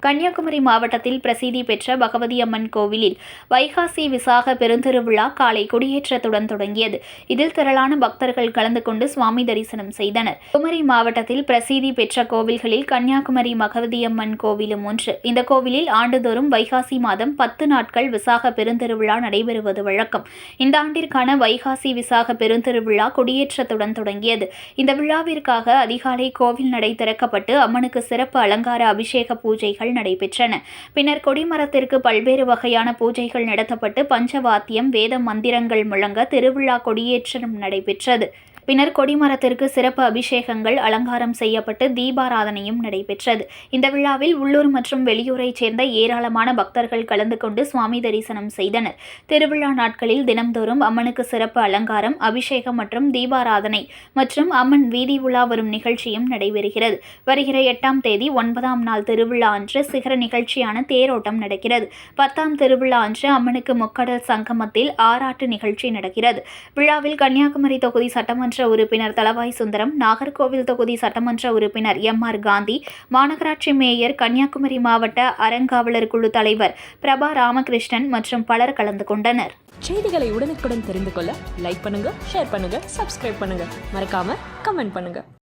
கன்னியாகுமரி மாவட்டத்தில் பிரசித்தி பெற்ற பகவதி அம்மன் கோவிலில் வைகாசி விசாக பெருந்திருவிழா காலை கொடியேற்றத்துடன் தொடங்கியது. இதில் திரளான பக்தர்கள் கலந்து கொண்டு சுவாமி தரிசனம் செய்தனர். குமரி மாவட்டத்தில் பிரசித்தி பெற்ற கோவில்களில் கன்னியாகுமரி பகவதி அம்மன் கோவிலும் ஒன்று. இந்த கோவிலில் ஆண்டுதோறும் வைகாசி மாதம் பத்து நாட்கள் விசாக பெருந்திருவிழா நடைபெறுவது வழக்கம். இந்த ஆண்டிற்கான வைகாசி விசாக பெருந்திருவிழா கொடியேற்றத்துடன் தொடங்கியது. இந்த விழாவிற்காக அதிகாலை கோவில் நடை திறக்கப்பட்டு அம்மனுக்கு சிறப்பு அலங்கார அபிஷேக பூஜைகள் நடைபெற்றன. பின்னர் கொடிமரத்திற்கு பல்வேறு வகையான பூஜைகள் நடத்தப்பட்டு பஞ்சவாத்தியம் வேத மந்திரங்கள் முழங்க திருவிழா கொடியேற்றம் நடைபெற்றது. பின்னர் கொடிமரத்திற்கு சிறப்பு அபிஷேகங்கள் அலங்காரம் செய்யப்பட்டு தீபாராதனையும் நடைபெற்றது. இந்த விழாவில் உள்ளூர் மற்றும் வெளியூரைச் சேர்ந்த ஏராளமான பக்தர்கள் கலந்து கொண்டு சுவாமி தரிசனம் செய்தனர். திருவிழா நாட்களில் தினம்தோறும் அம்மனுக்கு சிறப்பு அலங்காரம் அபிஷேகம் மற்றும் தீபாராதனை மற்றும் அம்மன் வீதி உலா வரும் நிகழ்ச்சியும் நடைபெறுகிறது. வருகிற எட்டாம் தேதி ஒன்பதாம் நாள் திருவிழா அன்று சிகர நிகழ்ச்சியான தேரோட்டம் நடக்கிறது. பத்தாம் திருவிழா அன்று அம்மனுக்கு முக்கடல் சங்கமத்தில் ஆராட்டு நிகழ்ச்சி நடக்கிறது. விழாவில் கன்னியாகுமரி தொகுதி சட்டமன்ற உறுப்பினர் தலவாய் சுந்தரம் நாகர்கோவில் தொகுதி சட்டமன்ற உறுப்பினர் எம் ஆர் காந்தி மாநகராட்சி மேயர் கன்னியாகுமரி மாவட்ட அறங்காவலர் குழு தலைவர் பிரபா ராமகிருஷ்ணன் மற்றும் பலர் கலந்து கொண்டனர். செய்திகளை உடனுக்குடன் தெரிந்து கொள்ள லைக் பண்ணுங்க ஷேர் பண்ணுங்க சப்ஸ்கிரைப் பண்ணுங்க. மறக்காம கமெண்ட் பண்ணுங்க.